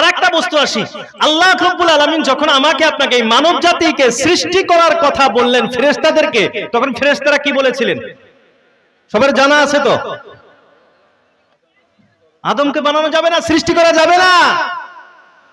আর একটা বস্তু আসি। আল্লাহ রব্বুল আলমিন যখন আমাকে আপনাকে এই মানব জাতিকে সৃষ্টি করার কথা বললেন ফেরেস্তাদেরকে তখন ফেরেস্তারা কি বলেছিলেন? সবার জানা আছে তো? আদমকে বানানো যাবে না, সৃষ্টি করা যাবে না।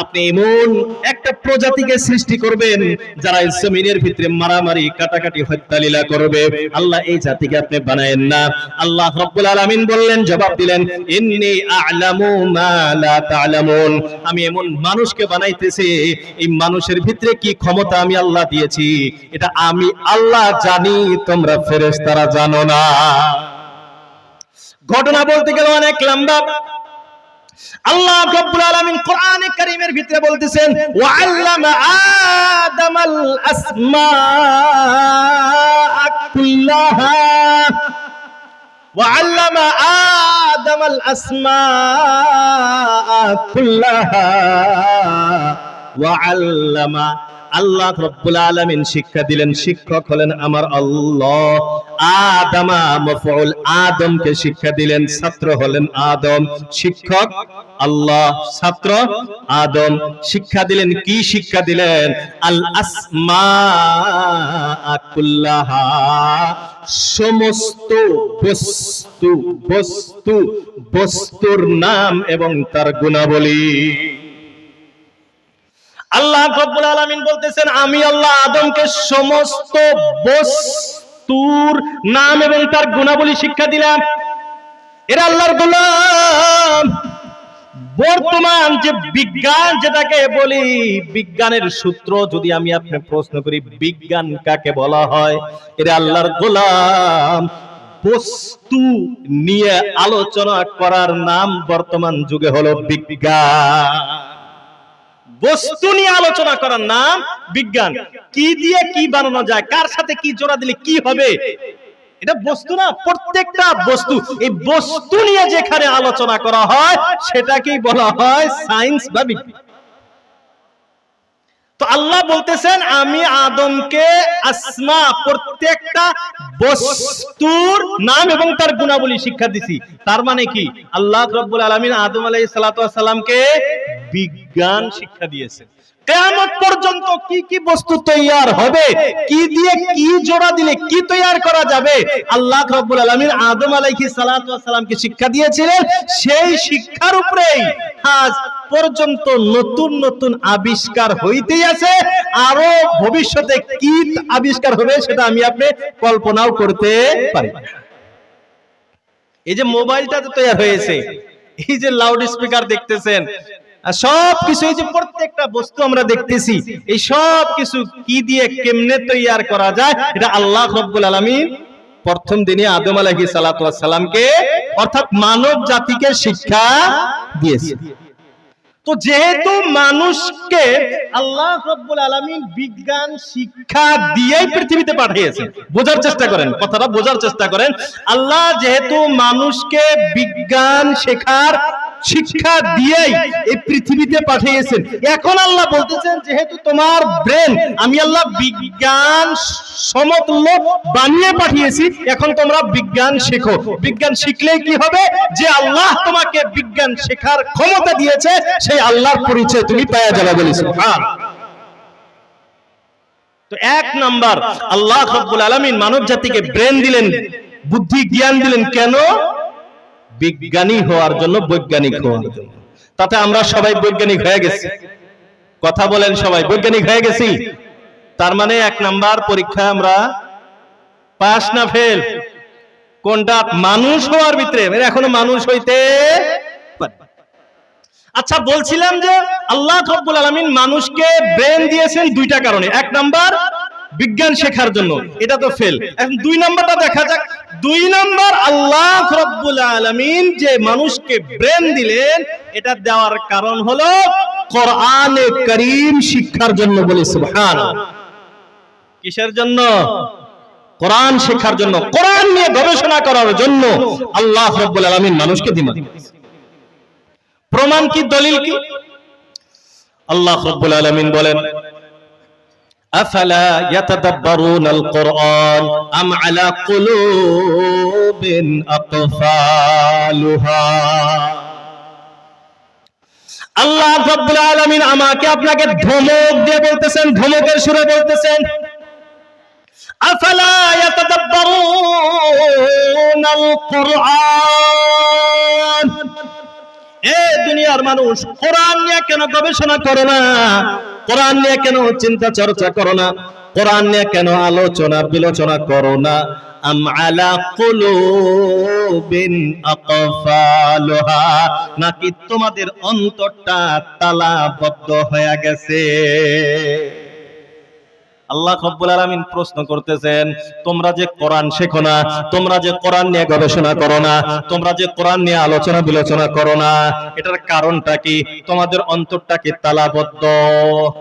আপনি এমন একটা প্রজাতিকে সৃষ্টি করবেন যারা জমিনের ভিতরে মারামারি, কাটাকাটি, হত্যালীলা করবে। আল্লাহ এই জাতিকে আপনি বানায়েন না। আল্লাহ রব্বুল বললেন, জবাব দিলেন আমি এমন মানুষকে বানাইতেছি, এই মানুষের ভিতরে কি ক্ষমতা আমি আল্লাহ দিয়েছি? এটা আমি আল্লাহ জানি, তোমরা ফেরেশতারা জানো না। ঘটনা বলতে গেলে অনেক লম্বা। আল্লাহ রাব্বুল আলামিন কোরআনে কারীমের ভিতরে বলতেছেন ওয়া আল্লামা আদামাল আসমা কুল্লাহা ওয়া আল্লামা আদামাল আসমা কুল্লাহা ওয়া আল্লামা আল্লাহ রব্বুল আলামিন শিক্ষা দিলেন, শিক্ষক হলেন আমার আল্লাহ। আদামা মফউল আদমকে শিক্ষা দিলেন, ছাত্র হলেন আদম। শিক্ষক, আল্লাহ, ছাত্র, আদম। শিক্ষা দিলেন, কি শিক্ষা দিলেন? আল আসমা সমস্ত বস্তু বস্তু, বস্তুর নাম এবং তার গুণাবলী। আল্লাহ রব্বুল আলামিন বলতেছেন, আমি আল্লাহ আদমকে সমস্ত বস্তুর নাম এবং তার গুণাবলী শিক্ষা দিলাম। এরা আল্লাহর গোলাম। বর্তমান যে বিজ্ঞান, যেটাকে বলি বিজ্ঞানের সূত্র, যদি আমি আপনি প্রশ্ন করি, বিজ্ঞান কাকে বলা হয়? এরা আল্লাহর গোলাম। বস্তু নিয়ে আলোচনা করার নাম বর্তমান যুগে হলো বিজ্ঞান। বস্তু নিয়ে আলোচনা করার নাম বিজ্ঞান। কি দিয়ে কি বানানো যায়, কার সাথে কি জোড়া দিলে কি হবে, এটা বস্তু না, প্রত্যেকটা বস্তু। এই বস্তু নিয়ে যেখানে আলোচনা করা হয়, সেটাকেই বলা হয় সায়েন্স বা বিজ্ঞান। আল্লাহ বলতেছেন, আমি আদমকে আসমা, প্রত্যেকটা বস্তুর নাম এবং তার গুণাবলী শিক্ষা দিছি। তার মানে কি? আল্লাহ রব্বুল আলামিন আদম আলাইহিস সালাতু ওয়াস সালামকে বিজ্ঞান শিক্ষা দিয়েছেন কিয়ামত পর্যন্ত কি কি বস্তু তৈয়ার হবে কি দিয়ে কি জোড়া দিলে কি তৈয়ার করা যাবে আল্লাহ রাব্বুল আলামিন আদম আলাইহিস সালাতু ওয়াস সালামকে শিক্ষা দিয়েছিলেন। সেই শিক্ষার উপরেই আজ পর্যন্ত নতুন নতুন আবিষ্কার হইতেই আছে। আরও ভবিষ্যতে কি আবিষ্কার হবে সেটা আমি আপনি কল্পনাও করতে পারি। এই যে মোবাইলটা যে তৈরি হয়েছে এই যে লাউড স্পিকার দেখতেছেন আর এই যে প্রত্যেকটা বস্তু আমরা দেখতেছি, এই সব কিছু কি দিয়ে কেমনে তৈয়ার করা যায়, এটা আল্লাহ রব্বুল আলামিন প্রথম দিনে আদম আলাইহিস সালাতু ওয়াস সালামকে অর্থাৎ মানব জাতিকে শিক্ষা দিয়েছে। তো যেহেতু মানুষকে আল্লাহ রব্বুল আলামিন বিজ্ঞান, শিক্ষা দিয়েই পৃথিবীতে পাঠিয়েছেন, বোঝার চেষ্টা করেন, কথাটা বোঝার চেষ্টা করেন, আল্লাহ যেহেতু মানুষকে বিজ্ঞান শেখার শিক্ষা দিয়েই এই পৃথিবীতে পাঠিয়েছেন। এখন আল্লাহ বলতেছেন, যেহেতু তোমার ব্রেন আমি আল্লাহ বিজ্ঞান সমতুল্য বানিয়ে পাঠিয়েছি, এখন তোমরা বিজ্ঞান শেখো। বিজ্ঞান শিখলেই কি হবে? যে আল্লাহ তোমাকে বিজ্ঞান শেখার ক্ষমতা দিয়েছে, সেই আল্লাহর পরিচয় তুমি পাওয়া যাবে বলেছ তো এক নাম্বার, আল্লাহ রব্বুল আলামিন মানব জাতিকে ব্রেন দিলেন, বুদ্ধি, জ্ঞান দিলেন। কেন? বিজ্ঞানী হওয়ার জন্য বৈজ্ঞানিক হওয়ার জন্য তাতে আমরা সবাই বৈজ্ঞানিক হয়ে গেছি। কথা বলেন সবাই, বৈজ্ঞানিক হয়ে গেছি। তার মানে এক নাম্বার পরীক্ষা আমরা পাস না ফেল। কোনটা? মানুষ হওয়ার ভিতরে। এখনও মানুষ হইতে আচ্ছা বলছিলাম যে আল্লাহ রব্বুল আলামিন মানুষকে ব্রেন দিয়েছেন দুইটা কারণে। এক নাম্বার বিজ্ঞান শেখার জন্য। এটা তো ফেল। এখন দুই নাম্বারটা দেখা যাক দুই নাম্বার আল্লাহ রব্বুল আলামিন যে মানুষকে ব্রেন দিলেন, এটা দেওয়ার কারণ হলো কোরআনে করিম শিক্ষার জন্য বলে সুবহান কিসের জন্য? কোরআন শেখার জন্য। কোরআন নিয়ে গবেষণা করার জন্য আল্লাহ রব্বুল আলামিন মানুষকে দিলেন। প্রমাণ কি, দলিল কি? আল্লাহ রাব্বুল আলামিন বলেন আফালা ইয়াতাদাব্বারুনাল কুরআন আল্লাহ রাব্বুল আলামিন আমাকে আপনাকে ধমক দিয়ে বলতেছেন, ধমকের সুরে বলতেছেন, আফালা কুরআন এ দুনিয়ার মানুষ কোরআন নিয়ে কেন গবেষণা করে না? কোরআন নিয়ে কেন চিন্তা চর্চা করো না? কোরআন নিয়ে কেন আলোচনা, বিলোচনা করো না? আলা নাকি তোমাদের অন্তরটা তালাবদ্ধ হয়ে গেছে? আল্লাহ রব্বুল আলামিন প্রশ্ন করতেছেন, তোমরা যে কোরআন শেখো না, তোমরা যে কোরআন নিয়ে গবেষণা করো না, তোমরা যে কোরআন নিয়ে আলোচনা বিলোচনা করো না, এটার কারণটা কি? তোমাদের অন্তরটা কি তালাবদ্ধ?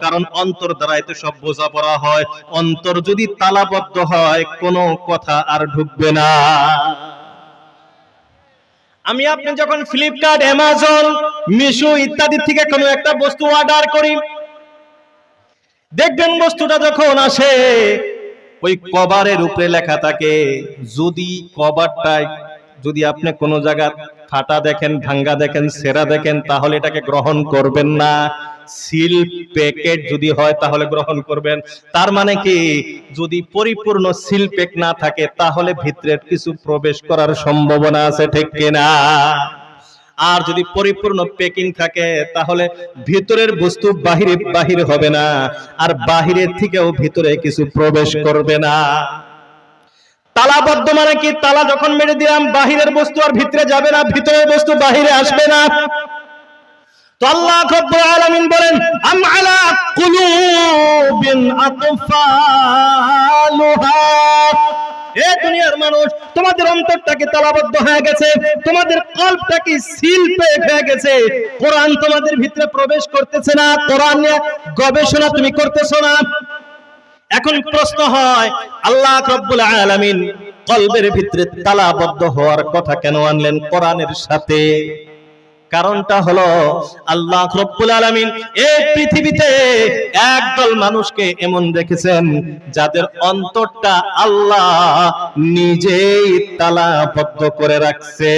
কারণ অন্তর দ্বারাই তো সব বোঝাপড়া হয়। অন্তর যদি তালাবদ্ধ হয়, কোনো কথা আর ঢুকবে না। আমি আপনি যখন ফ্লিপকার্ট অ্যামাজন মিশো ইত্যাদি থেকে কোনো একটা বস্তু অর্ডার করি দেখবেন বস্তুটা যখন আসে, ওই কভারের উপরে লেখা থাকে, যদি কভারটায় যদি আপনি কোনো জায়গা ফাটা দেখেন, ভাঙ্গা দেখেন, সেরা দেখেন, তাহলে এটাকে গ্রহণ করবেন না। সিল প্যাকেট যদি হয়, তাহলে গ্রহণ করবেন। তার মানে কি? যদি পরিপূর্ণ সিল প্যাক না থাকে, তাহলে ভিতরে কিছু প্রবেশ করার সম্ভাবনা আছে, ঠিক কিনা? আর যদি পরিপূর্ণ প্যাকিং থাকে, তাহলে ভিতরের বস্তু বাহিরে, বাহির হবে না। আর বাহিরের থেকেও ভিতরে কিছু প্রবেশ করবে না। তালাবদ্ধ মানে কি? তালা যখন মেরে দিলাম, বাহিরের বস্তু আর ভিতরে যাবে না, ভিতরের বস্তু বাহিরে আসবে না। তো আল্লাহ বলেন, আম আলা কুলুবিন এ তোমাদের ভিতরে প্রবেশ করতেছে না, কোরআন গবেষণা তুমি করতেছো না? এখন প্রশ্ন হয়, আল্লাহ রব্বুল আলামিন কলবের ভিতরে তালাবদ্ধ হওয়ার কথা কেন আনলেন কোরআনের সাথে? কারণটা হলো আল্লাহ রব্বুল আলামিন এই পৃথিবীতে একদল মানুষকে এমন দেখেছেন যাদের অন্তরটা আল্লাহ নিজেই তালাবদ্ধ করে রাখছে।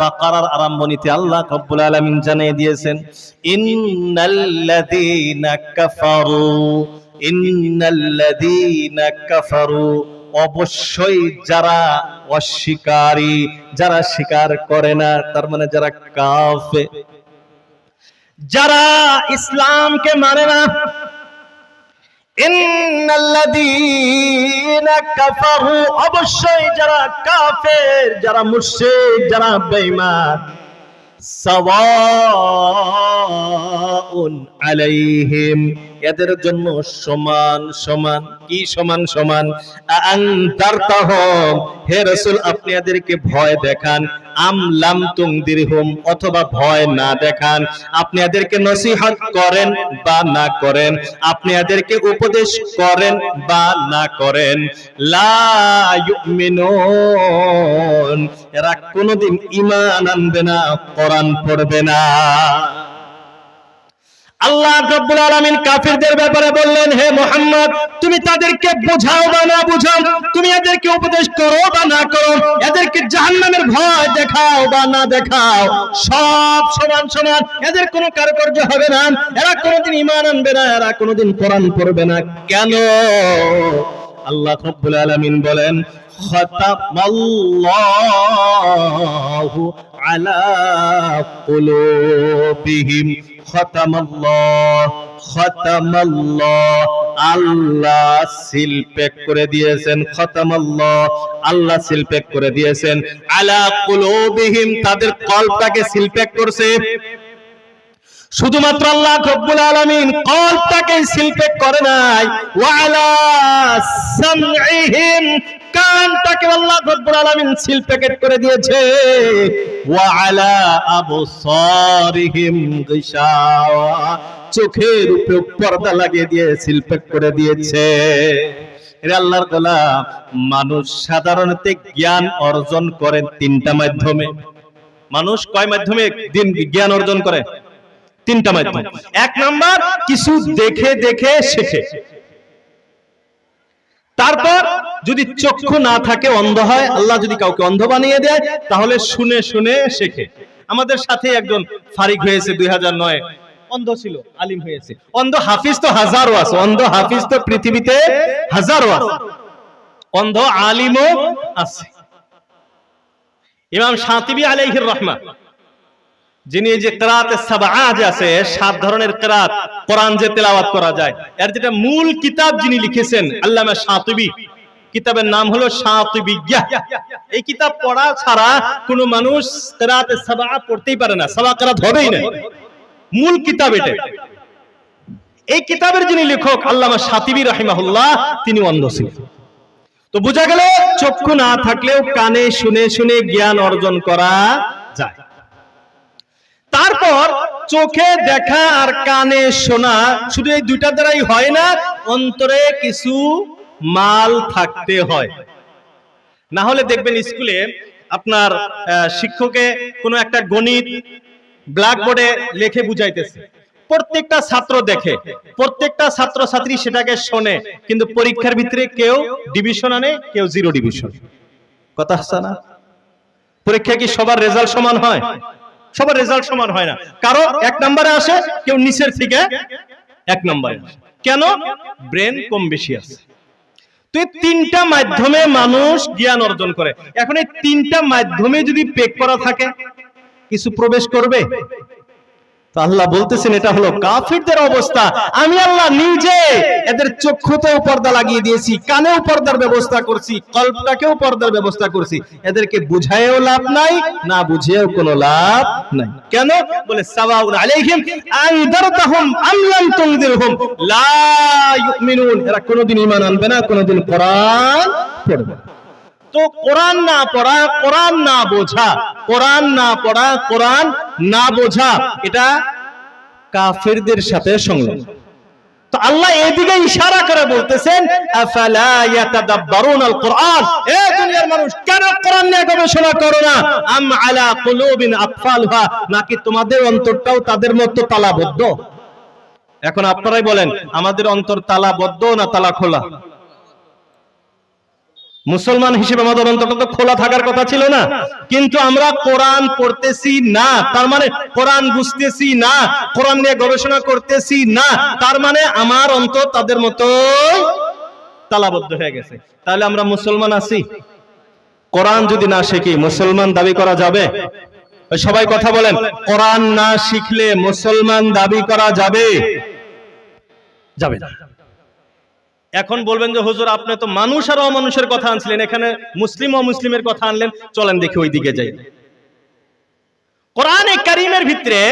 বাকারার আল্লাহ আলামিন জানিয়ে দিয়েছেন কাফারু। অবশ্যই যারা অস্বীকারী, যারা স্বীকার করে না, তার মানে যারা কাফে যারা ইসলামকে মানে না অবশ্যই যারা কাফের, যারা মুশরিক, যারা বেঈমান, সাওয়াউন আলাইহিম। এদের জন্য সমান সমান, কি সমান সমান? হে রাসূল, আপনি এদেরকে ভয় দেখান। আম লাম তুমদিরহুম অথবা ভয় না দেখান। আপনি এদেরকে নসিহত করেন বা না করেন। আপনি এদেরকে উপদেশ করেন বা না করেন। লা ইউমিনুন, এরা কোনোদিন ঈমান আনবে না, কোরআন পড়বে না। আল্লাহ রব্বুল আলামিন কাফিরদের ব্যাপারে বললেন, হে মোহাম্মদ, তুমি তাদেরকে বোঝাও বা না বুঝাও? তুমি এদেরকে উপদেশ করো বা না করো? এদেরকে জাহান্নামের ভয় দেখাও বা না দেখাও? সব সমান সমান, এদের কোনো কার্যকর্য হবে না। এরা কোনোদিন ঈমান আনবে না, এরা কোনোদিন কোরআন পড়বে না। কেন? আল্লাহ রব্বুল আলামিন বলেন, খতামাল্লাহু আলা কুলুবিহিম সিল সিল আলা তাদের কলটাকে সিল করছে। শুধুমাত্র আল্লাহ রব্বুল আলামিন কলটাকে সিলপেক করে নাই। কানটাকে আল্লাহ রব্বুল আলামিন সিলপেকেট করে দিয়েছে। ওয়ালা আবসারিহিম গিশাওয়া। চোখের উপরে পর্দা লাগিয়ে দিয়ে সিলপেক করে দিয়েছে। আল্লাহর গোলাম, মানুষ সাধারণত জ্ঞান অর্জন করেন তিনটা মাধ্যমে। মানুষ কয় মাধ্যমে? দিন জ্ঞান অর্জন করে। তিনটা মাধ্যম। এক নাম্বার, কিছু দেখে দেখে শেখে। তারপর যদি চক্ষু না থাকে অন্ধ হয়, আল্লাহ যদি কাউকে অন্ধ বানিয়ে দেয়, তাহলে শুনে শুনে শেখে। আমাদের সাথে একজন ফারিক হয়েছে দুই নয়। অন্ধ ছিল, আলিম হয়েছে। অন্ধ হাফিজ তো হাজারো আছে, অন্ধ হাফিজ তো পৃথিবীতে হাজারো আছে। অন্ধ আলিমও আছে। ইমাম শাতিবি আলাইহির রহমা, যিনি যে কেরাতে সাবাজ আছে, সাত ধরনের কেরাত কোরআন যে তেলাওয়াত করা যায়, এর যেটা মূল কিতাব যিনি লিখেছেন আল্লামা শাতিবি কিতাবের নাম হলো শাতিবিয়া এই কিতাব পড়া ছাড়া কোনো মানুষ কেরাতে সাবা পড়তেই পারে না, সাবা কেরাত হবেই না। মূল কিতাব এটা। এই কিতাবের যিনি লেখক, আল্লামা শাতিবি রাহিমাহুল্লাহ, তিনি অন্ধ ছিলেন। তো বোঝা গেল, চক্ষু না থাকলেও কানে শুনে শুনে জ্ঞান অর্জন করা যায়। তারপর চোখে দেখা আর কানে শোনা, শুধু এই দুইটা দ্বারাই হয় না, অন্তরে কিছু মাল থাকতে হয়। না হলে দেখবেন স্কুলে আপনার শিক্ষকে কোনো একটা গণিত ব্ল্যাকবোর্ডে লেখে বুঝাইতেছে। প্রত্যেকটা ছাত্র দেখে, প্রত্যেকটা ছাত্র ছাত্রী সেটাকে শোনে, কিন্তু পরীক্ষার ভিতরে কেউ ডিভিশন আনে, কেউ জিরো ডিভিশন কথা হচ্ছে না? পরীক্ষা কি সবার রেজাল্ট সমান হয়? সবার রেজাল্ট সমান হয় না। কারও এক নম্বরে আসে, কেউ নিচের থেকে এক নম্বরে কেন? ব্রেন কম বেশি আছে। তিনটা মাধ্যমে মানুষ জ্ঞান অর্জন করে। এখন এই তিনটা মাধ্যমে যদি পেক করা থাকে, কিছু প্রবেশ করবে? আল্লাহ বলতেছেন, এটা হলো কাফিরদের অবস্থা। আমি আল্লাহ নিজে এদের চক্ষুতেও পর্দা লাগিয়ে দিয়েছি, কানেও পর্দার ব্যবস্থা করছি, কল্পটাকেও পর্দার ব্যবস্থা করছি। এদেরকে বুঝায়েও লাভ নাই, না বুঝিয়েও কোনো লাভ নাই। কেন? বলে, সাওয়াউন আলাইহিম, আনদারতাহুম, আম লাম লা ইউমিনুন। এরা কোনোদিন ঈমান আনবে না, কোনোদিন কোরআন পড়বে না। তো কোরআন না পড়া, কোরআন না বোঝা, কোরআন না পড়া, কোরআন না বোঝা, এটা কাফেরদের সাথে সংলগ্ন। আল্লাহ এদিকে ইশারা করে বলতেছেন নাকি তোমাদের অন্তরটাও তাদের মতো তালাবদ্ধ? এখন আপনারাই বলেন, আমাদের অন্তর তালাবদ্ধ না তালা খোলা মুসলমান হিসেবে আমাদের অন্তরটা খোলা থাকার কথা ছিল না। কিন্তু আমরা কোরআন পড়তেছি না, তার মানে কোরআন বুঝতেছি না, কোরআন নিয়ে গবেষণা করতেছি না, তার মানে আমার অন্তর তাদের মতো তালাবদ্ধ হয়ে গেছে। তাহলে আমরা মুসলমান আছি? কোরআন যদি না শিখি, মুসলমান দাবি করা যাবে? সবাই কথা বলেন, কোরআন না শিখলে মুসলমান দাবি করা যাবে? যাবে না। এখন বলবেন যে, হুজুর, আপনি তো মানুষ আর অমানুষের কথা আনছিলেন। এখানে মুসলিম ও মুসলিমের কথা আনলেন। চলেন দেখি ওই দিকে যাই। কোরআনে কারিমের ভিতরে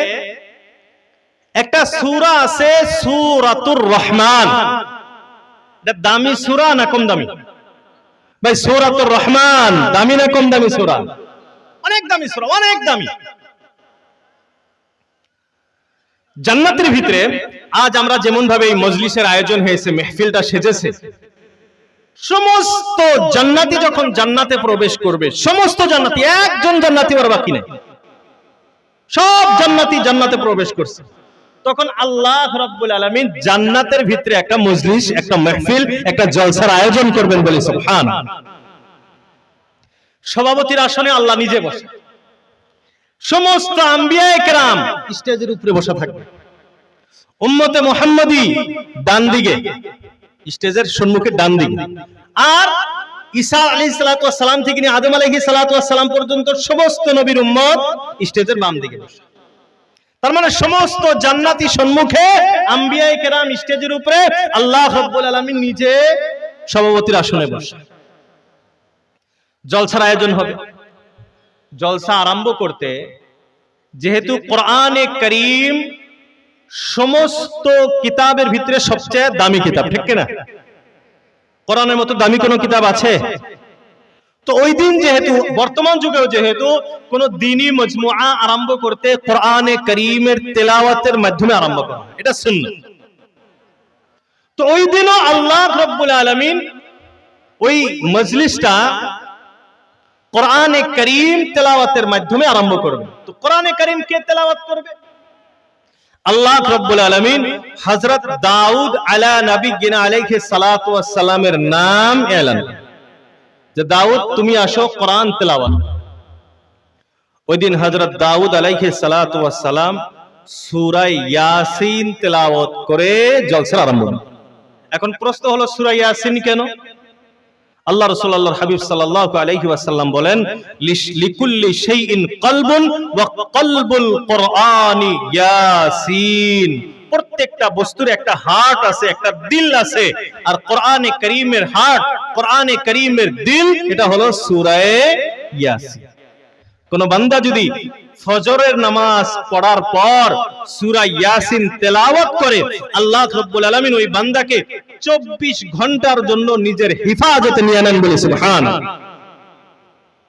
একটা সুরা আছে, সুরাতুর রহমান। দামি সুরা না কম দামি? ভাই, সূরাতুর রহমান, দামি না কম দামি সুরা? অনেক দামি সূরা, অনেক দামি। জান্নাতের ভিতরে আজ আমরা যেমন ভাবে এই মজলিসের আয়োজন হয়েছে, মেহফিলটা সেজেছে, সমস্ত জান্নাতি যখন জান্নাতে প্রবেশ করবে, সমস্ত জান্নাতি, একজন জান্নাতি ওর বাকি নেই। সব জান্নাতি জান্নাতে প্রবেশ করছে। তখন আল্লাহ রাব্বুল আলামিন জান্নাতের ভিতরে একটা মজলিস, একটা মেহফিল, একটা জলসার আয়োজন করবেন বলে সুবহান সভাপতির আসনে আল্লাহ নিজে বসে। সমস্ত আম্বিয়া স্টেজের উপরে বসে থাকবে। উম্মতে মোহাম্মদী ডান দিকে, স্টেজের সম্মুখে ডান দিকে। আর ঈসা আলী সালাম থেকে নিয়ে আদম আলহি সালাম পর্যন্ত সমস্ত নবীর উম্মত স্টেজের বাম দিকে বসে। তার মানে সমস্ত জান্নাতি সম্মুখে আম্বিয়াই কেরাম স্টেজের উপরে আল্লাহ রব্বুল আলামিন নিজে সভাপতির আসনে বসে। জলসার আয়োজন হবে। জলসা আরম্ভ করতে, যেহেতু কোরআনে করিম সমস্ত কিতাবের ভিতরে সবচেয়ে দামি কিতাব, ঠিক কিনা? কোরআনের মতো দামি কোনো কিতাব আছে? তো ওই দিন যেহেতু, বর্তমান যুগেও যেহেতু কোন দিনী মজমুআ আরম্ভ করতে কোরআনে করিমের তেলাওয়াতের মাধ্যমে আরম্ভ করা এটা সুন্নাত তো ওই দিনও আল্লাহ রব্বুল আলামিন ওই মজলিসটা কোরআনে করিম তেলাওয়াতের মাধ্যমে আরম্ভ করবে। তো কোরআনে করিম কে তেলাওয়াত করবে? আল্লাহ রব্বুল দাউদ আলা আলাইহি সালামের নাম এলান। যে দাউদ, তুমি আসো কোরআন তেলাওয়াত। ওই দিন দাউদ আলাইহি সালাতু সালাম সূরা ইয়াসিন তেলাওয়াত করে জলসা আরম্ভ। এখন প্রশ্ন হলো, সূরা ইয়াসিন কেন? আল্লাহ রাসূল আল্লাহর হাবিব ওয়াসাল্লাম বলেন প্রত্যেকটা বস্তুর একটা হার্ট আছে, একটা দিল আছে, আর কোরআনে করিমের হার্ট, কোরআনে করিমের দিল, এটা হলো সূরা ইয়াসিন। কোন বান্দা যদি ফজরের নামাজ পড়ার পর সূরা ইয়াসিন তেলাওয়াত করে, আল্লাহ রাব্বুল আলামিন ওই বান্দাকে 24 ঘণ্টার জন্য নিজের হিফাজতে নিয়ে নেন বলে সুবহানাল্লাহ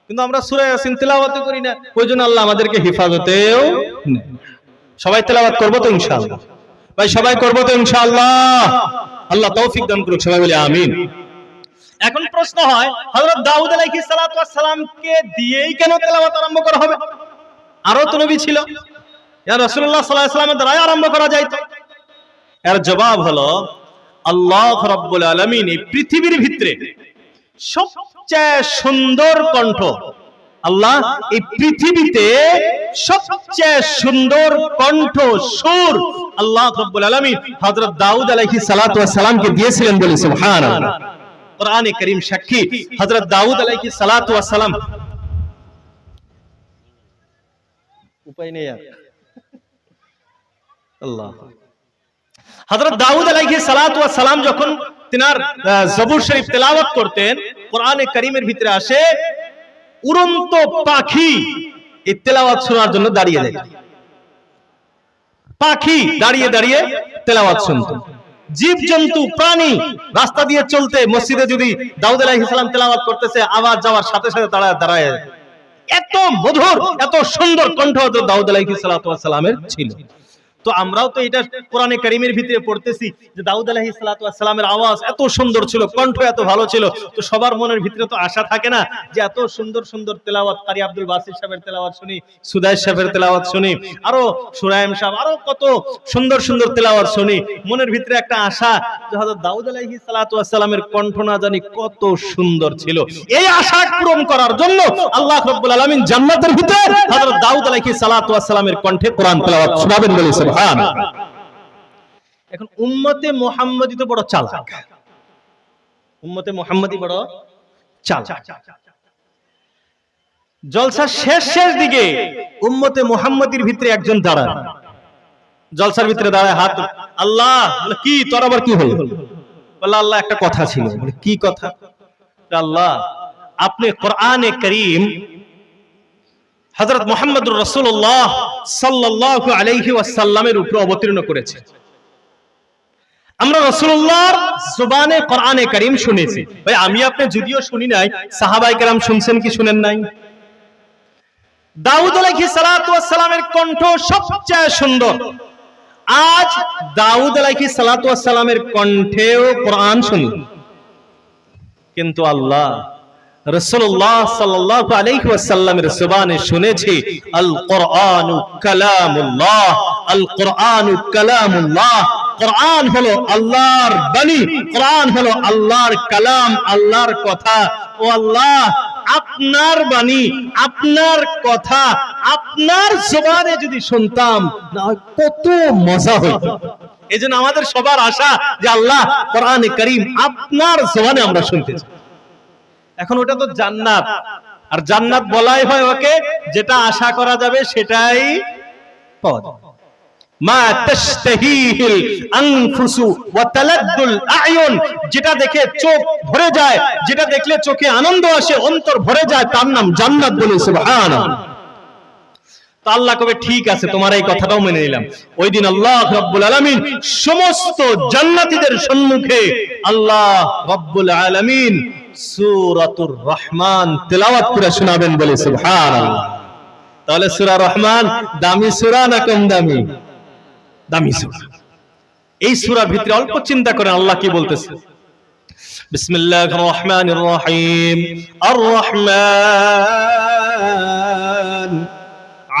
কিন্তু আমরা সূরা ইয়াসিন তেলাওয়াত করি না। ওই জন্য আল্লাহ আমাদেরকে হেফাজতেও সবাই তেলাওয়াত করব তো ইনশাআল্লাহ? ভাই, সবাই করব তো ইনশাআল্লাহ? আল্লাহ তৌফিক দান করুক, সবাই বলে আমিন। এখন প্রশ্ন হয়, হযরত দাউদ আলাইহিস সালাতু ওয়াস সালামকে দিয়েই কেন তেলাওয়াত আরম্ভ করা হবে? আরও তো নবী ছিল। ইয়া রাসূলুল্লাহ সাল্লাল্লাহু আলাইহি ওয়াসাল্লামের দ্বারাই আরম্ভ করা যাইতো। এর জবাব হলো আল্লাহ রাব্বুল আলামিন এই পৃথিবীর ভিতরে সবচেয়ে সুন্দর কণ্ঠ, আল্লাহ এই পৃথিবীতে সবচেয়ে সুন্দর কণ্ঠ, সুর আল্লাহ রাব্বুল আলামিন হযরত দাউদ সালামকে দিয়েছিলেন বলে সুবহানাল্লাহ। কোরআনে করিম সাক্ষী, হযরত দাউদ সালাম উপায় নেই আল্লাহ। হযরত দাউদ আলাইহিস সালাতু ওয়াস সালাম যখন তিনার জবুর শরীফ তেলাওয়াত করতেন, কোরআনে কারীমের ভিতরে আসে, উড়ন্ত পাখি এই তেলাওয়াত শোনার জন্য দাঁড়িয়ে যায় পাখি দাঁড়িয়ে দাঁড়িয়ে তেলাওয়াত শুনত। জীব জন্তু প্রাণী রাস্তা দিয়ে চলতে, মসজিদে যদি দাউদ আলাইহিস সালাম তেলাওয়াত করতেছে, আওয়াজ যাওয়ার সাথে সাথে দাঁড়ায় দাঁড়ায়। এত মধুর, এত সুন্দর কণ্ঠ দাউদ আলাইহিস সালাতু ওয়াস সালামের ছিল। তো আমরাও তো এটা কোরআনে কারিমের ভিতরে পড়তেছি যে দাউদ আলাইহিস সালাতু ওয়াস সালামের আওয়াজ এত সুন্দর ছিল, কণ্ঠ এত ভালো ছিল, তো সবার মনের ভিতরে তো আশা থাকে না যে এত সুন্দর সুন্দর তেলাওয়াত, কারি আব্দুল বাসির সাহেবের তেলাওয়াত শুনি সুদাই সাহেবের তেলাওয়াত শুনি, আরও সুরাইম সাহেব, আরও কত সুন্দর সুন্দর তেলাওয়াত শুনি, মনের ভিতরে একটা আশা যে হযরত দাউদ আলাইহিস সালাতু ওয়াস সালামের কণ্ঠ না জানি কত সুন্দর ছিল। এই আশা পূরণ করার জন্য আল্লাহ রাব্বুল আলামিন জান্নাতের ভিতর হযরত দাউদ আলাইহিস সালাতু ওয়াস সালামের কণ্ঠে কোরআন তেলাওয়াত শোনাবেন বলে সুবহান এখন উম্মতে মুহাম্মাদি তো বড় চালাক। উম্মতে মুহাম্মাদি বড় চালাক। জলসা শেষ শেষ দিকে উম্মতে মুহাম্মাদির ভিতরে একজন দাঁড়ায়। জলসার ভিতরে দাঁড়ায় হাত আল্লাহ! কি? তোর আবার কি হলো? বলে, আল্লাহ, একটা কথা ছিল। কি কথা? আল্লাহ, আপনি কোরআনে করিম হযরত মুহাম্মদুর রাসূলুল্লাহ সাল্লাল্লাহু আলাইহি ওয়াসাল্লামের উপর অবতীর্ণ করেছে। আমরা রাসূলুল্লাহর জবানে কোরআনে করিম শুনেছি। ভাই, আমি আপনি যদিও শুনি নাই, সাহাবায়ে কেরাম শুনছেন কি শুনেন নাই? দাউদ আলাইহিস সালাতু ওয়াস সালামের কণ্ঠ সবচেয়ে সুন্দর। আজ দাউদ আলাইহিস সালাতু ওয়াস সালামের কণ্ঠেও কোরআন শুনি। কিন্তু আল্লাহ আপনার বাণী, আপনার কথা, আপনার জবানে যদি শুনতাম কত মজা হইত। এই জন্য আমাদের সবার আশা যে আল্লাহ কোরআনে করিম আপনার জবানে আমরা শুনতে চাই। এখন ওটা তো জান্নাত। আর জান্নাত বলাই হয় ওকে, যেটা আশা করা যাবে সেটাই আয়ুন, যেটা দেখে চোখ ভরে যায়, যেটা দেখলে চোখে আনন্দ আসে, অন্তর ভরে যায়, তার নাম জান্নাত আল্লাহ কবে ঠিক আছে, তোমার এই কথাটাও মেনে নিলাম। ওই দিন আল্লাহ রব্বুল আলামিন সমস্ত জান্নাতীদের সম্মুখে আল্লাহ রব্বুল আলামিন সুরাতুর রহমান তেলাওয়াত করে শোনাবেন বলে, সুবহানাল্লাহ। তাহলে সুরা রহমান দামি সুরা না কম দামি? দামি সূরা। এই সুরা ভিতরে অল্প চিন্তা করেন আল্লাহ কি বলতেছে? বিসমিল্লাহির রহমানির রহিম। আর রহমান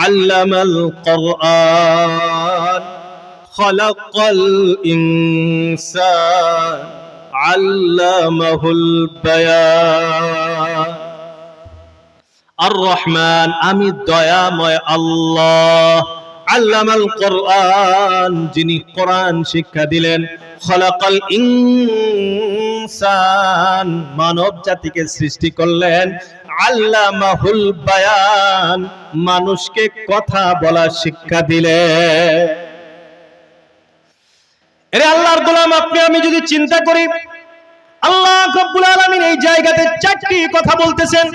আল্লামাল কোরআন, খলাকাল ইনসান। রহমান আমি দয়াময় আল্লাহ। আল্লামাল কোরআন, যিনি কোরআন শিক্ষা দিলেন। খলাকাল ইনসান মানব জাতিকে সৃষ্টি করলেন। আল্লামাহুল বায়ান, মানুষকে কথা বলা শিক্ষা দিলেন। এরে আল্লাহর গোলাম, আপনি, আমি যদি চিন্তা করি আল্লাহ রব্বুল আলামিন এই জায়গাতে চারটি কথা বলতেছেন।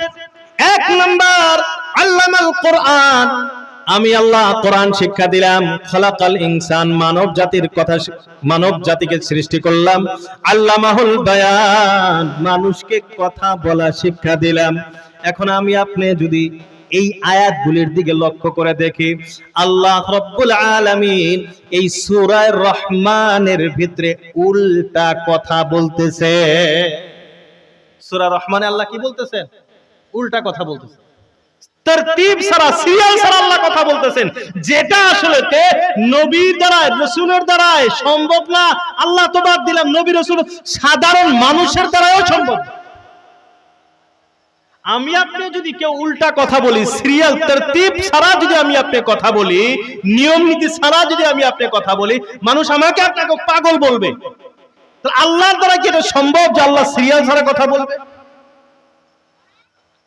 এক নম্বর, আল্লামাল কোরআন। আমি আল্লাহ কোরআন শিক্ষা দিলাম, খলাকাল ইনসান মানব জাতির কথা মানব জাতিকে সৃষ্টি করলাম, আল্লামাহুল বায়ান, মানুষকে কথা বলা শিক্ষা দিলাম। এখন আমি আপনি যদি এই আয়াতগুলির দিকে লক্ষ্য করে দেখি। আল্লাহ রব্বুল আলামিন এই সূরা রহমানের ভিতরে উল্টা কথা বলতেছে। সূরা রহমানে আল্লাহ কি বলতেছেন? উল্টা কথা বলতেছেন তরতিব সারা সিরিয়াল সারা আল্লাহ কথা বলতেছেন। যেটা আসলে নবীর দ্বারা রসুলের দ্বারা সম্ভব না। আল্লাহ তো বাদ দিলাম, নবী রসুল সাধারণ মানুষের দ্বারাও সম্ভব না। আমি আপনি যদি কেউ উল্টা কথা বলি সিরিয়াল ছাড়া যদি আমি আপনি কথা বলি, নিয়ম নীতি ছাড়া যদি আমি আপনি কথা বলি, মানুষ আমাকে আপনাকে পাগল বলবে। আল্লাহর দ্বারা কি এটা সম্ভব যে আল্লাহ সিরিয়াল ছাড়া কথা বলবে?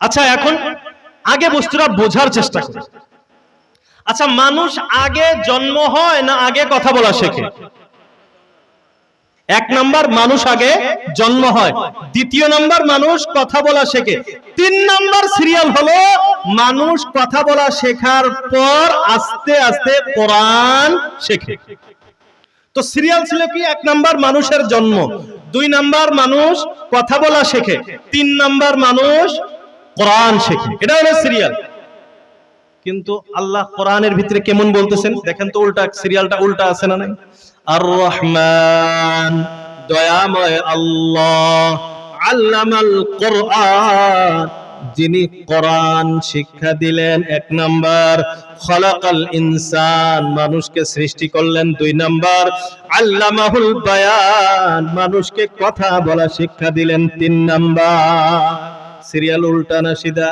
আচ্ছা এখন আগে বস্তুটা বোঝার চেষ্টা আচ্ছা মানুষ আগে জন্ম হয় না আগে কথা বলা শেখে? এক নাম্বার মানুষ আগে জন্ম হয়। দ্বিতীয় নাম্বার মানুষ কথা বলা শেখে। তিন নাম্বার সিরিয়াল হলো মানুষ কথা বলা শেখার পর আস্তে আস্তে কোরআন শেখে। তো সিরিয়াল ছিল কি? এক নাম্বার মানুষের জন্ম। দুই নাম্বার মানুষ কথা বলা শেখে। তিন নাম্বার মানুষ কোরআন শেখে। এটা হলো সিরিয়াল কিন্তু আল্লাহ কোরআনের ভিতরে কেমন বলতেছেন? দেখেন তো উল্টা সিরিয়ালটা উল্টা আছে না নাই? আর রহমান দয়াময় আল্লাহ, আল্লামাল কোরআন, যিনি কোরআন শিক্ষা দিলেন, এক নাম্বার। খলাকাল ইনসান, মানুষকে সৃষ্টি করলেন, দুই নাম্বার। আল্লামাহুল বায়ান, মানুষকে কথা বলা শিক্ষা দিলেন, তিন নাম্বার। সিরিয়াল উল্টা না সিধা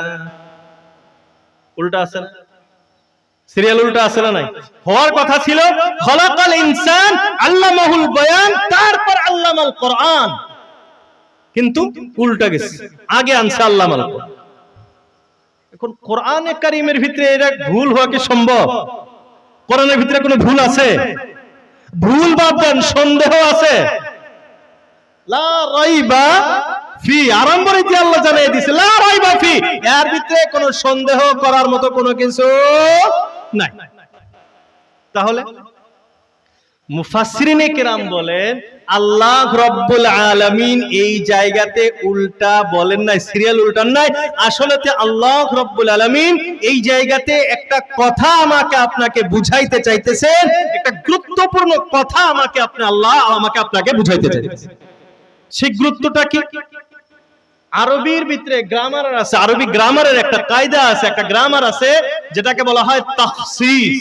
উল্টা আছে না? সিরিয়াল উল্টা না নাই? হওয়ার কথা ছিল, খলাকাল ইনসান আল্লামাহুল তারপর আল্লামাল কোরআন। কিন্তু উল্টা গেছে। আগে আল্লামাল। এখন কারিমের ভিতরে এটা ভুল হওয়া কি সম্ভব? কোরআনের ভিতরে কোনো ভুল আছে? ভুল বাদ দেন, সন্দেহ আছে। লা রাইবা ফি আরম্ভ রীতি আল্লাহ জানিয়ে দিছে লা রাইবা ফি। এর ভিতরে কোনো সন্দেহ করার মতো কোনো কিছু নাই। তাহলে মুফাসসিরিনে কেরাম বলেন, আল্লাহ রব্বুল আলামিন এই জায়গাতে উল্টা বলেন নাই, সিরিয়াল উল্টান নাই। আসলেতে আল্লাহ রব্বুল আলামিন এই জায়গাতে একটা কথা আমাকে আপনাকে বুঝাইতে চাইতেছেন, একটা গুরুত্বপূর্ণ কথা আমাকে আপনি আল্লাহ আমাকে আপনাকে বুঝাইতে চাইতেছেন। সেই গুরুত্বটা কি? আরবির ভিতরে গ্রামার আছে। আরবি গ্রামারের একটা কায়দা আছে, একটা গ্রামার আছে, যেটাকে বলা হয় তাহসিস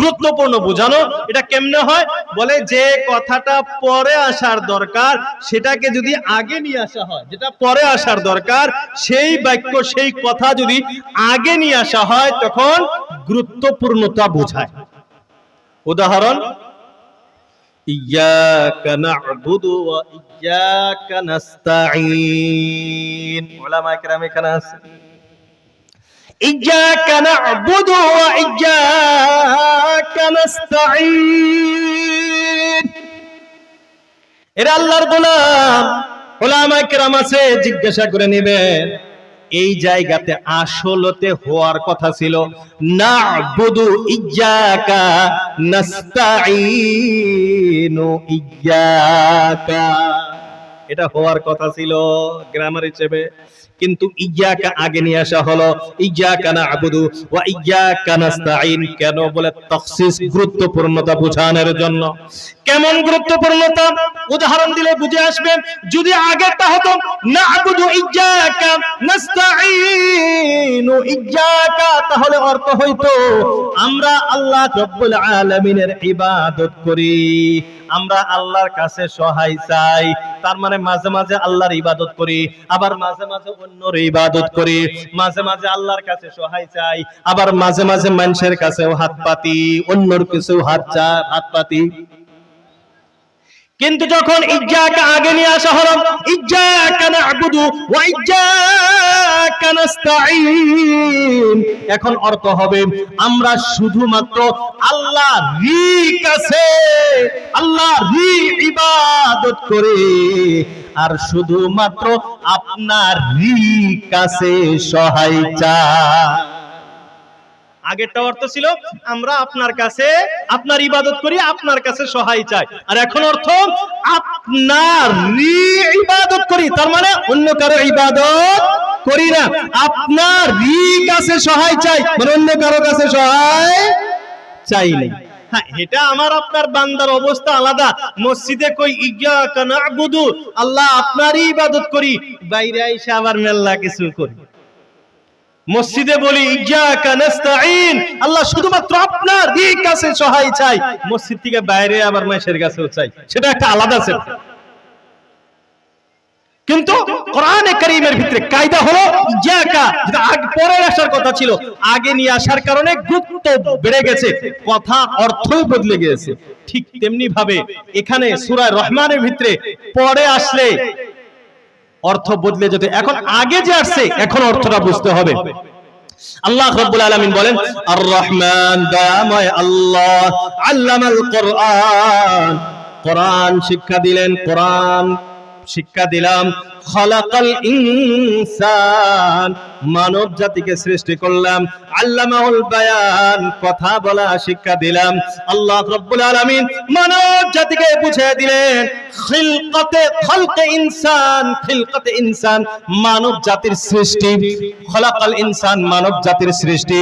গুরুত্বপূর্ণ বোঝানো। এটা কেমনে হয়? বলে যে কথাটা পরে আসার দরকার, সেটাকে যদি আগে নিয়ে আসা হয়, যেটা পরে আসার দরকার, সেই বাক্য, সেই কথা যদি আগে নিয়ে আসা হয়, তখন গুরুত্বপূর্ণতা বোঝায়। উদাহরণ ইয়াকা না'বুদু ওয়া ইয়াকা নাস্তাঈন। উলামায়ে কেরাম এরা আল্লাহর গোলাম। উলামায়ে কেরাম আছে, জিজ্ঞাসা করে নেবেন। এই জায়গাতে আসলতে হওয়ার কথা ছিল। না'বুদু ইয়্যাকা নাস্তাঈনু ইয়্যাকা এটা হওয়ার কথা ছিল গ্রামার হিসেবে কিন্তু ইয়াকা আগে নিয়ে আসা হলো ইয়াকা না'বুদু ওয়া ইয়াকা নাস্তাঈন। কেন বলে তাখসিস গুরুত্বপূর্ণতা বোঝানোর জন্য? কেমন গুরুত্বপূর্ণতা? উদাহরণ দিলে বুঝে আসবে, যদি আগেরটা হতো, না'বুদু ইয়্যাকা নাস্তাঈন ইয়্যাকা তাহলে অর্থ হইতো, আমরা আল্লাহ রব্বুল আলামিনের ইবাদত করি। আমরা আল্লাহর কাছে সহায় চাই। তার মানে মাঝে মাঝে আল্লাহর ইবাদত করি, আবার মাঝে মাঝে অন্যর ইবাদত করি। মাঝে মাঝে আল্লাহর কাছে সহায় চাই, আবার মাঝে মাঝে মানুষের কাছেও হাত পাতি, অন্যর কিছু হাত চা হাত পাতি। কিন্তু যখন ইজ্জাকা আগে নিয়ে আসা হলো, ইজ্জাকা না'বুদু ওয়া ইজ্জাকা নাস্তাঈন। এখন অর্থ হবে, আমরা শুধুমাত্র আল্লাহ রি কাছে আল্লাহ ইবাদত করে, আর শুধুমাত্র আপনার রি কাছে সহায় চায় আগেরটা অর্থ ছিল, আমরা আপনার কাছে, আপনার ইবাদত করি, আপনার কাছে সহায় চাই। আর এখন অর্থ, আপনার ইবাদত করি, তার মানে অন্য কারও ইবাদত করি না। আপনার রি কাছে সহায় চাই মানে অন্য কারও কাছে সহায় চাই নাই। হ্যাঁ এটা আমার আপনার বান্দার অবস্থা আলাদা। মসজিদে কই ইজ্ঞাকা না'বুদু আল্লাহ আপনারই ইবাদত করি। বাইরে আইসা আবার মেল্লা কিছু করি। মসজিদে বলি আল্লাহ শুধুমাত্র আপনার এই কাছে সহায় চাই। মসজিদ থেকে বাইরে আবার মাসের কাছেও চাই। সেটা একটা আলাদা সেট। কিন্তু কোরআনে ভিতরে কায়দা হলো যেটা আগে পরে আসার কথা ছিল। আগে নিয়ে আসার কারণে গুরুত্ব বেড়ে গেছে, কথা, অর্থই বদলে গিয়েছে। ঠিক তেমনি ভাবে এখানে সূরা রহমানের ভিতরে পরে আসলে অর্থ বদলে যেতে। এখন আগে যে আসছে, এখন অর্থটা বুঝতে হবে। আল্লাহ রব্বুল আলামিন বলেন আর রহমান দয়াময় আল্লাহ, আল্লামাল কোরআন। কোরআন শিক্ষা দিলেন, কোরআন শিক্ষা দিলাম। খলাকাল ইনসান, মানব জাতিকে সৃষ্টি করলাম আল্লামাউল বায়ান, কথা বলা, শিক্ষা দিলাম। আল্লাহ রাব্বুল আলামিন মানব জাতিকে বুঝিয়ে দিলেন খলকে ইনসান ইনসান, মানব জাতির সৃষ্টি। খলাকাল ইনসান, মানব জাতির সৃষ্টি।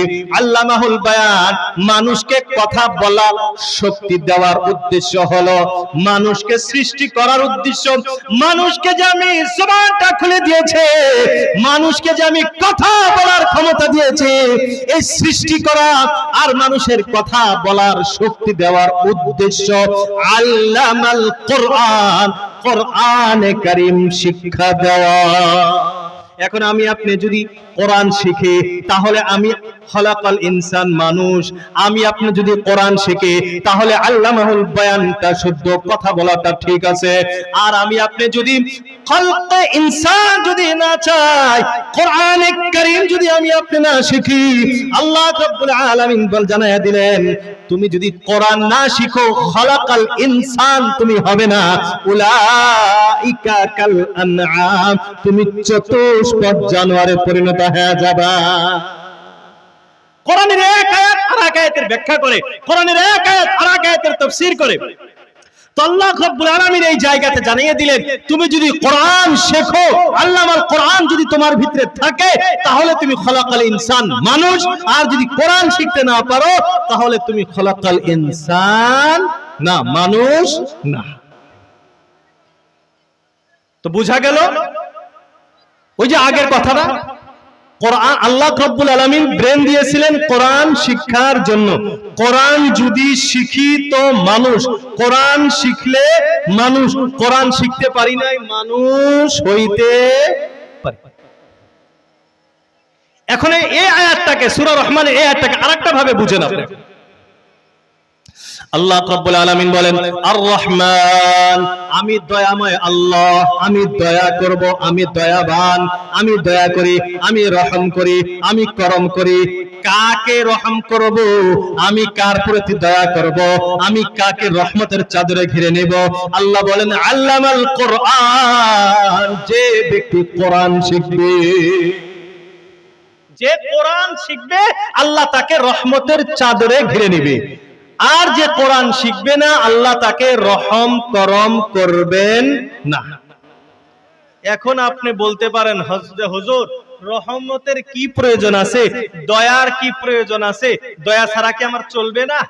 বায়ান, মানুষকে কথা বলা, শক্তি দেওয়ার উদ্দেশ্য হলো, মানুষকে সৃষ্টি করার উদ্দেশ্য। মানুষকে যে আমি জবানটা খুলে দিয়েছে। মানুষকে যে আমি কথা বলার ক্ষমতা দিয়েছে, এই সৃষ্টি করা আর মানুষের কথা বলার শক্তি দেওয়ার উদ্দেশ্য আল্লামাল কোরআন, কোরআনে করিম শিক্ষা দেওয়া। এখন আমি আপনি যদি কোরআন শিখে, তাহলে আমি হলাকাল ইনসান মানুষ। আমি আপনি যদি কোরআন শিখে, তাহলে আল্লামাহুল বয়ানটা শুদ্ধ, কথা বলাটা ঠিক আছে। আর আমি আপনি যদি ইনসান যদি না চাই কোরআনে যদি আমি আপনি না শিখি, আল্লাহ রাব্বুল আলামিন বল জানায়া দিলেন, তুমি যদি কোরআন না শিখো, খলাকাল ইনসান তুমি হবে না। উলাইকা কাল আনআম, তুমি চতুষ্পদ জানোয়ারে পরিণত হয়ে যাবা। কোরআনের এক আয়াত আর এক আয়াতের ব্যাখ্যা করে, কোরআনের এক আয়াত আর এক আয়াতের তাফসীর করে। তো আল্লাহ রাব্বুল আলামিন এই জায়গাতে জানিয়ে দিলেন, তুমি যদি কোরআন শেখো আল্লাহ কোরআন যদি তোমার ভিতরে থাকে, তাহলে তুমি খলাকাল ইনসান মানুষ। আর যদি কোরআন শিখতে না পারো, তাহলে তুমি খলাকাল ইনসান না, মানুষ না। তো বুঝা গেল? ওই যে আগের কথাটা কোরআন, আল্লাহ রব্বুল আলমিন ব্রেন দিয়েছিলেন কোরআন শিক্ষার জন্য। কোরআন যদি শিখি তো মানুষ, কোরআন শিখলে মানুষ, কোরআন শিখতে পারি নাই, মানুষ হইতে এখন এই আয়াতটাকে, সুরা রহমানের এই আয়াতটাকে আরেকটা ভাবে বুঝেন আপনি। আল্লাহ রাব্বুল আলামিন বলেন আর রহমান আমি দয়াময় আল্লাহ, আমি দয়া করব, আমি দয়াবান, আমি দয়া করি, আমি রহম করি, আমি করম করি। কাকে রহম করব? আমি কার প্রতি দয়া করব? আমি কাকে রহমতের চাদরে ঘিরে নেব? আল্লাহ বলেন, আল্লামাল কোরআন, যে ব্যক্তি কোরআন শিখবে, যে কোরআন শিখবে, আল্লাহ তাকে রহমতের চাদরে ঘিরে নেবে। আর যে কোরআন শিখবে না, আল্লাহ তাকে রহম করম করবেন না। এখন আপনি বলতে পারেন হুজুর, রহমতের কি প্রয়োজন আছে? দয়ার কি প্রয়োজন আছে? দয়া ছাড়া কি আমার চলবে না?